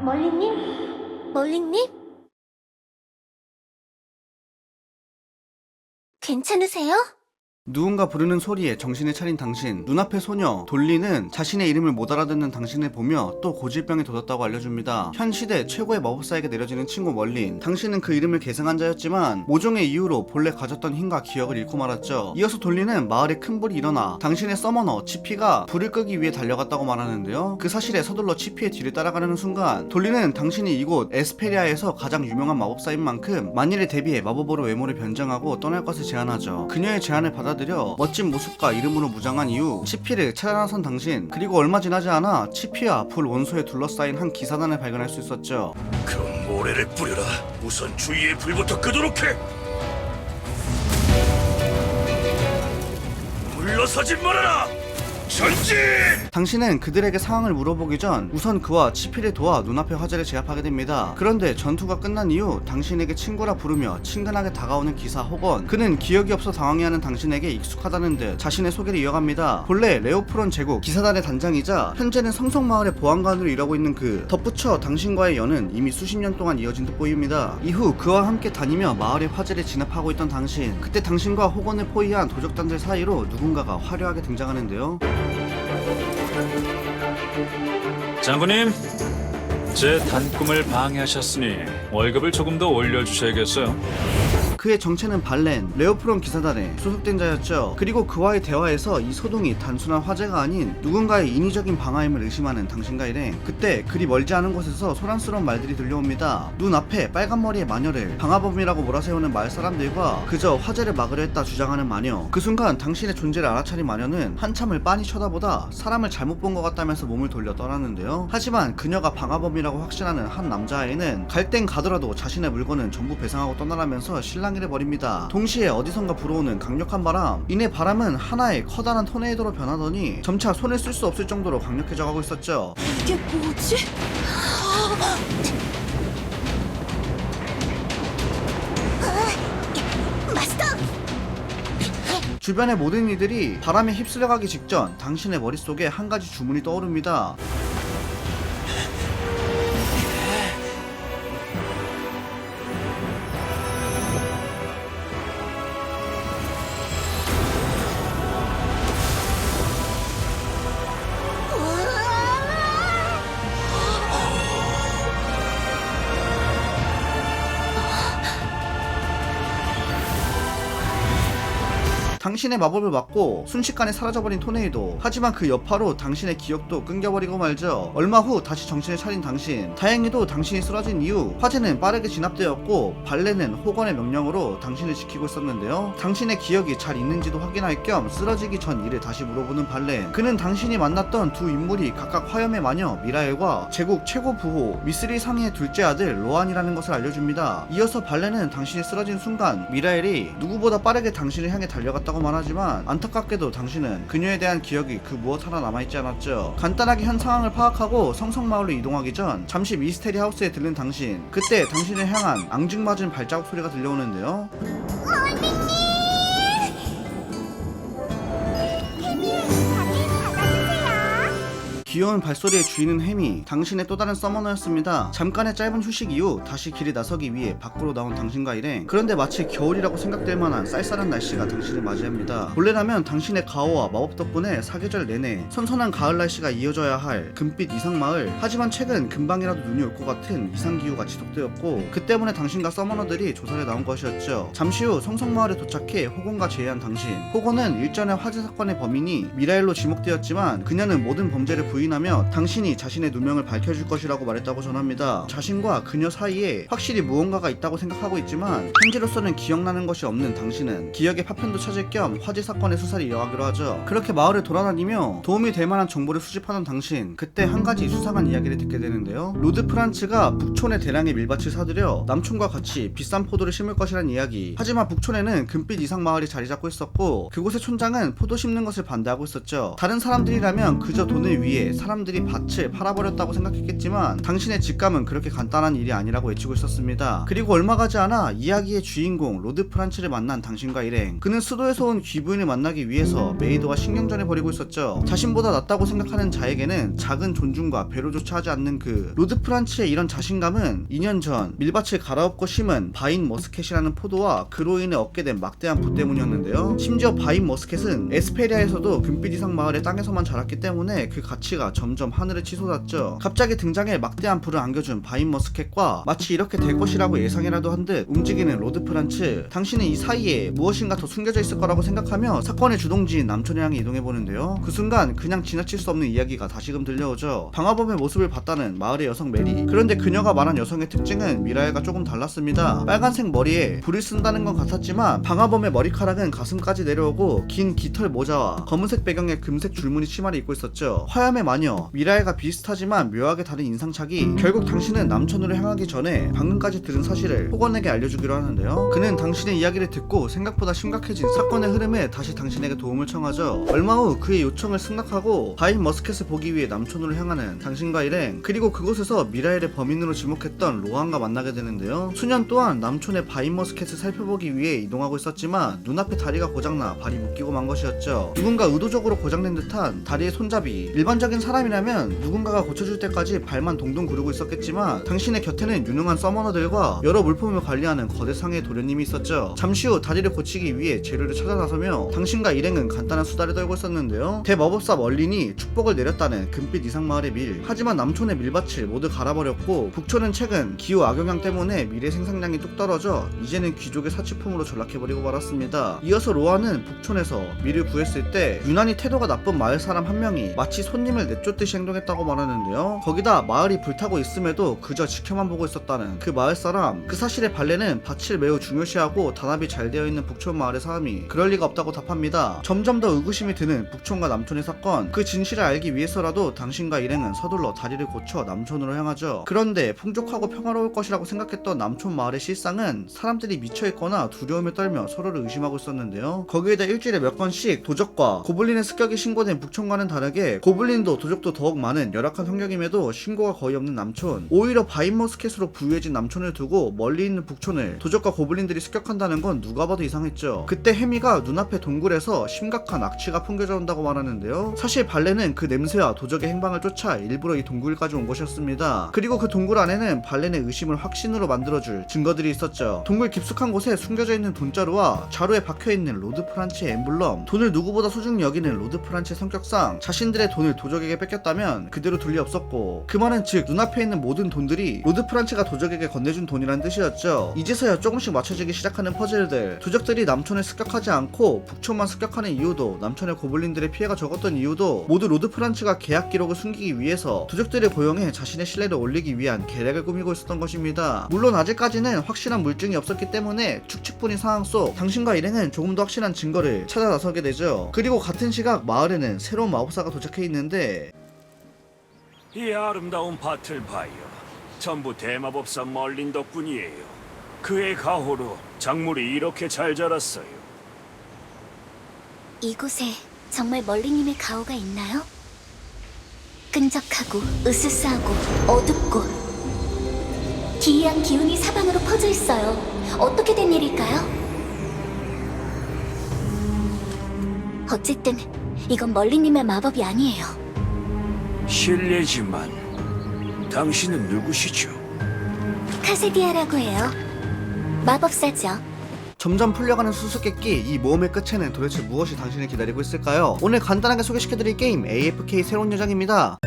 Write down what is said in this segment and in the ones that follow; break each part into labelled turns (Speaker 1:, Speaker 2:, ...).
Speaker 1: 멀리님? 멀리님? 괜찮으세요?
Speaker 2: 누군가 부르는 소리에 정신을 차린 당신 눈앞의 소녀 돌리는 자신의 이름을 못 알아듣는 당신을 보며 또 고질병에 돋았다고 알려줍니다. 현 시대 최고의 마법사에게 내려지는 친구 멀린 당신은 그 이름을 계승한 자였지만 모종의 이유로 본래 가졌던 힘과 기억을 잃고 말았죠. 이어서 돌리는 마을에 큰 불이 일어나 당신의 서머너 치피가 불을 끄기 위해 달려갔다고 말하는데요. 그 사실에 서둘러 치피의 뒤를 따라가려는 순간 돌리는 당신이 이곳 에스페리아에서 가장 유명한 마법사인 만큼 만일에 대비해 마법으로 외모를 변장하고 떠날 것을 제안하죠. 그녀의 제안을 받아 들여 멋진 모습과 이름으로 무장한 이후 치피를 찾아 나선 당신 그리고 얼마 지나지 않아 치피와 불 원소에 둘러싸인 한 기사단을 발견할 수 있었죠
Speaker 3: 그 모래를 뿌려라. 우선 주위에 불부터 끄도록 해. 물러서지 말아라. 전진!
Speaker 2: 당신은 그들에게 상황을 물어보기 전 우선 그와 치피를 도와 눈앞의 화재를 제압하게 됩니다. 그런데 전투가 끝난 이후 당신에게 친구라 부르며 친근하게 다가오는 기사 혹은 그는 기억이 없어 당황해하는 당신에게 익숙하다는 듯 자신의 소개를 이어갑니다. 본래 레오프론 제국 기사단의 단장이자 현재는 성성마을의 보안관으로 일하고 있는 그 덧붙여 당신과의 연은 이미 수십 년 동안 이어진 듯 보입니다. 이후 그와 함께 다니며 마을의 화재를 진압하고 있던 당신 그때 당신과 호건을 포위한 도적단들 사이로 누군가가 화려하게 등장하는데요.
Speaker 4: 장군님, 제 단꿈을 방해하셨으니 월급을 조금 더 올려주셔야겠어요.
Speaker 2: 그의 정체는 발렌, 레오프론 기사단에 소속된 자였죠. 그리고 그와의 대화에서 이 소동이 단순한 화재가 아닌 누군가의 인위적인 방화임을 의심하는 당신과 일행. 그때 그리 멀지 않은 곳에서 소란스러운 말들이 들려옵니다. 눈앞에 빨간 머리의 마녀를 방화범이라고 몰아세우는 마을 사람들과 그저 화재를 막으려 했다 주장하는 마녀. 그 순간 당신의 존재를 알아차린 마녀는 한참을 빤히 쳐다보다 사람을 잘못 본 것 같다면서 몸을 돌려 떠났는데요. 하지만 그녀가 방화범이라고 확신하는 한 남자아이는 갈 땐 가더라도 자신의 물건은 전부 배상하고 떠나라면서 실랑 이를 벌입니다. 동시에 어디선가 불어오는 강력한 바람. 이내 바람은 하나의 커다란 토네이도로 변하더니 점차 손을 쓸 수 없을 정도로 강력해져 가고 있었죠.
Speaker 1: 이게 뭐지? 마스터!
Speaker 2: 주변의 모든 이들이 바람에 휩쓸려가기 직전 당신의 머릿속에 한 가지 주문이 떠오릅니다. 당신의 마법을 맞고 순식간에 사라져버린 토네이도. 하지만 그 여파로 당신의 기억도 끊겨버리고 말죠. 얼마 후 다시 정신을 차린 당신. 다행히도 당신이 쓰러진 이후 화재는 빠르게 진압되었고 발레는 호건의 명령으로 당신을 지키고 있었는데요. 당신의 기억이 잘 있는지도 확인할 겸 쓰러지기 전 일을 다시 물어보는 발렌 그는 당신이 만났던 두 인물이 각각 화염의 마녀 미라엘과 제국 최고 부호 미스리 상의 둘째 아들 로안이라는 것을 알려줍니다. 이어서 발렌은 당신이 쓰러진 순간 미라엘이 누구보다 빠르게 당신을 향해 달려갔다고 말하지만 안타깝게도 당신은 그녀에 대한 기억이 그 무엇 하나 남아있지 않았죠. 간단하게 현 상황을 파악하고 성성마을로 이동하기 전 잠시 미스테리 하우스에 들른 당신. 그때 당신을 향한 앙증맞은 발자국 소리가 들려오는데요. 귀여운 발소리의 주인은 해미, 당신의 또 다른 서머너였습니다. 잠깐의 짧은 휴식 이후 다시 길에 나서기 위해 밖으로 나온 당신과 일행. 그런데 마치 겨울이라고 생각될 만한 쌀쌀한 날씨가 당신을 맞이합니다. 본래라면 당신의 가호와 마법 덕분에 사계절 내내 선선한 가을 날씨가 이어져야 할 금빛 이상 마을. 하지만 최근 금방이라도 눈이 올 것 같은 이상 기후가 지속되었고 그 때문에 당신과 서머너들이 조사를 나온 것이었죠. 잠시 후 성성마을에 도착해 호건과 제의한 당신. 호건은 일전의 화재 사건의 범인이 미라엘로 지목되었지만 그녀는 모든 범죄를 부인 하며 당신이 자신의 누명을 밝혀줄 것이라고 말했다고 전합니다. 자신과 그녀 사이에 확실히 무언가가 있다고 생각하고 있지만 현재로서는 기억나는 것이 없는 당신은 기억의 파편도 찾을 겸 화재 사건의 수사를 이어가기로 하죠. 그렇게 마을을 돌아다니며 도움이 될 만한 정보를 수집하던 당신 그때 한 가지 수상한 이야기를 듣게 되는데요. 로드 프란츠가 북촌에 대량의 밀밭을 사들여 남촌과 같이 비싼 포도를 심을 것이란 이야기. 하지만 북촌에는 금빛 이상 마을이 자리 잡고 있었고 그곳의 촌장은 포도 심는 것을 반대하고 있었죠. 다른 사람들이라면 그저 돈을 위해 사람들이 밭을 팔아버렸다고 생각했겠지만 당신의 직감은 그렇게 간단한 일이 아니라고 외치고 있었습니다. 그리고 얼마 가지 않아 이야기의 주인공 로드 프란츠를 만난 당신과 일행. 그는 수도에서 온 귀부인을 만나기 위해서 메이드와 신경전을 벌이고 있었죠. 자신보다 낫다고 생각하는 자에게는 작은 존중과 배려조차 하지 않는 그 로드 프란츠의 이런 자신감은 2년 전 밀밭을 갈아엎고 심은 바인 머스켓이라는 포도와 그로 인해 얻게 된 막대한 부 때문이었는데요. 심지어 바인 머스켓은 에스페리아에서도 금빛 이상 마을의 땅에서만 자랐기 때문에 그 가치가 점점 하늘에 치솟았죠. 갑자기 등장해 막대한 불을 안겨준 바인 머스켓과 마치 이렇게 될 것이라고 예상이라도 한 듯 움직이는 로드 프란츠. 당신은 이 사이에 무엇인가 더 숨겨져 있을 거라고 생각하며 사건의 주동지인 남촌을 향해 이동해 보는데요. 그 순간 그냥 지나칠 수 없는 이야기가 다시금 들려오죠. 방화범의 모습을 봤다는 마을의 여성 메리. 그런데 그녀가 말한 여성의 특징은 미라엘과 조금 달랐습니다. 빨간색 머리에 불을 쓴다는 건 같았지만 방화범의 머리카락은 가슴까지 내려오고 긴 깃털 모자와 검은색 배경에 금색 줄무늬 치마를 입고 있었죠. 화염의 마녀 미라엘과 비슷하지만 묘하게 다른 인상착이 결국 당신은 남촌으로 향하기 전에 방금까지 들은 사실을 호건에게 알려주기로 하는데요. 그는 당신의 이야기를 듣고 생각보다 심각해진 사건의 흐름에 다시 당신에게 도움을 청하죠. 얼마 후 그의 요청을 승낙하고 바인 머스켓을 보기 위해 남촌으로 향하는 당신과 일행 그리고 그곳에서 미라엘의 범인으로 지목했던 로한과 만나게 되는데요. 수년 동안 남촌의 바인 머스켓을 살펴보기 위해 이동하고 있었지만 눈앞에 다리가 고장나 발이 묶이고 만 것이었죠. 누군가 의도적으로 고장낸 듯한 다리의 손잡이. 일반적인 사람이라면 누군가가 고쳐줄 때까지 발만 동동 구르고 있었겠지만 당신의 곁에는 유능한 서머너들과 여러 물품을 관리하는 거대 상의 도련님이 있었죠. 잠시 후 다리를 고치기 위해 재료를 찾아 나서며 당신과 일행은 간단한 수다를 떨고 있었는데요. 대마법사 멀린이 축복을 내렸다는 금빛 이상 마을의 밀. 하지만 남촌의 밀밭을 모두 갈아버렸고 북촌은 최근 기후 악영향 때문에 밀의 생산량이 뚝 떨어져 이제는 귀족의 사치품으로 전락해버리고 말았습니다. 이어서 로아는 북촌에서 밀을 구했을 때 유난히 태도가 나쁜 마을 사람 한 명이 마치 손님을 내쫓듯이 행동했다고 말하는데요. 거기다 마을이 불타고 있음에도 그저 지켜만 보고 있었다는 그 마을 사람 그 사실의 발레는 밭을 매우 중요시하고 단합이 잘 되어 있는 북촌 마을의 사람이 그럴 리가 없다고 답합니다. 점점 더 의구심이 드는 북촌과 남촌의 사건 그 진실을 알기 위해서라도 당신과 일행은 서둘러 다리를 고쳐 남촌으로 향하죠. 그런데 풍족하고 평화로울 것이라고 생각했던 남촌 마을의 실상은 사람들이 미쳐 있거나 두려움에 떨며 서로를 의심하고 있었는데요. 거기에다 일주일에 몇 번씩 도적과 고블린의 습격이 신고된 북촌과는 다르게 고블린도 도적도 더욱 많은 열악한 환경임에도 신고가 거의 없는 남촌 오히려 바인머스켓으로 부유해진 남촌을 두고 멀리 있는 북촌을 도적과 고블린들이 습격한다는 건 누가 봐도 이상했죠. 그때 해미가 눈앞의 동굴에서 심각한 악취가 풍겨져 온다고 말하는데요. 사실 발레는 그 냄새와 도적의 행방을 쫓아 일부러 이 동굴까지 온 것이었습니다. 그리고 그 동굴 안에는 발렌의 의심을 확신으로 만들어줄 증거들이 있었죠. 동굴 깊숙한 곳에 숨겨져 있는 돈자루와 자루에 박혀있는 로드 프란치의 엠블럼 돈을 누구보다 소중히 여기는 로드 프란치의 성격상 자신들의 돈을 도적에 게 뺏겼다면 그대로 둘리 없었고 그 말은 즉 눈앞에 있는 모든 돈들이 로드 프란치가 도적에게 건네준 돈이란 뜻이었죠. 이제서야 조금씩 맞춰지기 시작하는 퍼즐들 도적들이 남촌을 습격하지 않고 북촌만 습격하는 이유도 남촌의 고블린들의 피해가 적었던 이유도 모두 로드 프란치가 계약 기록을 숨기기 위해서 도적들을 고용해 자신의 신뢰를 올리기 위한 계략을 꾸미고 있었던 것입니다. 물론 아직까지는 확실한 물증이 없었기 때문에 축축뿐인 상황 속 당신과 일행은 조금 더 확실한 증거를 찾아 나서게 되죠. 그리고 같은 시각 마을에는 새로운 마법사가 도착해 있는데
Speaker 3: 이 아름다운 밭을 봐요. 전부 대마법사 멀린 덕분이에요. 그의 가호로 작물이 이렇게 잘 자랐어요.
Speaker 1: 이곳에 정말 멀리님의 가오가 있나요? 끈적하고 으스스하고 어둡고 기이한 기운이 사방으로 퍼져 있어요. 어떻게 된 일일까요? 어쨌든 이건 멀리님의 마법이 아니에요.
Speaker 3: 실례지만 당신은 누구시죠?
Speaker 1: 카세디아라고 해요. 마법사죠.
Speaker 2: 점점 풀려가는 수수께끼 이 모험의 끝에는 도대체 무엇이 당신을 기다리고 있을까요? 오늘 간단하게 소개시켜드릴 게임 AFK 새로운 여장입니다.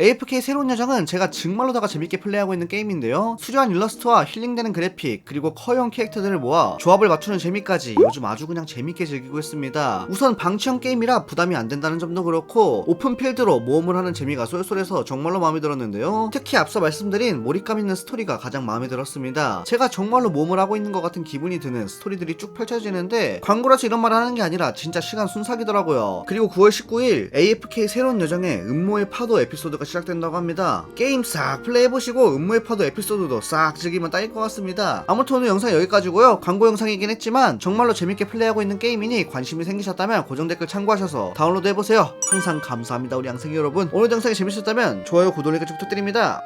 Speaker 2: AFK 새로운 여정은 제가 정말로다가 재밌게 플레이하고 있는 게임인데요. 수려한 일러스트와 힐링되는 그래픽, 그리고 커형 캐릭터들을 모아 조합을 맞추는 재미까지 요즘 아주 그냥 재밌게 즐기고 있습니다. 우선 방치형 게임이라 부담이 안 된다는 점도 그렇고 오픈필드로 모험을 하는 재미가 쏠쏠해서 정말로 마음에 들었는데요. 특히 앞서 말씀드린 몰입감 있는 스토리가 가장 마음에 들었습니다. 제가 정말로 모험을 하고 있는 것 같은 기분이 드는 스토리들이 쭉 펼쳐지는데 광고라서 이런 말을 하는 게 아니라 진짜 시간 순삭이더라고요. 그리고 9월 19일 AFK 새로운 여정의 음모의 파도 에피소드가 시작된다고 합니다. 게임 싹 플레이해보시고 음모의 파도 에피소드도 싹 즐기면 딱일 것 같습니다. 아무튼 오늘 영상 여기까지고요. 광고 영상이긴 했지만 정말로 재밌게 플레이하고 있는 게임이니 관심이 생기셨다면 고정 댓글 참고하셔서 다운로드 해보세요. 항상 감사합니다 우리 양생이 여러분. 오늘 영상이 재밌었다면 좋아요 구독 리까지 부탁드립니다.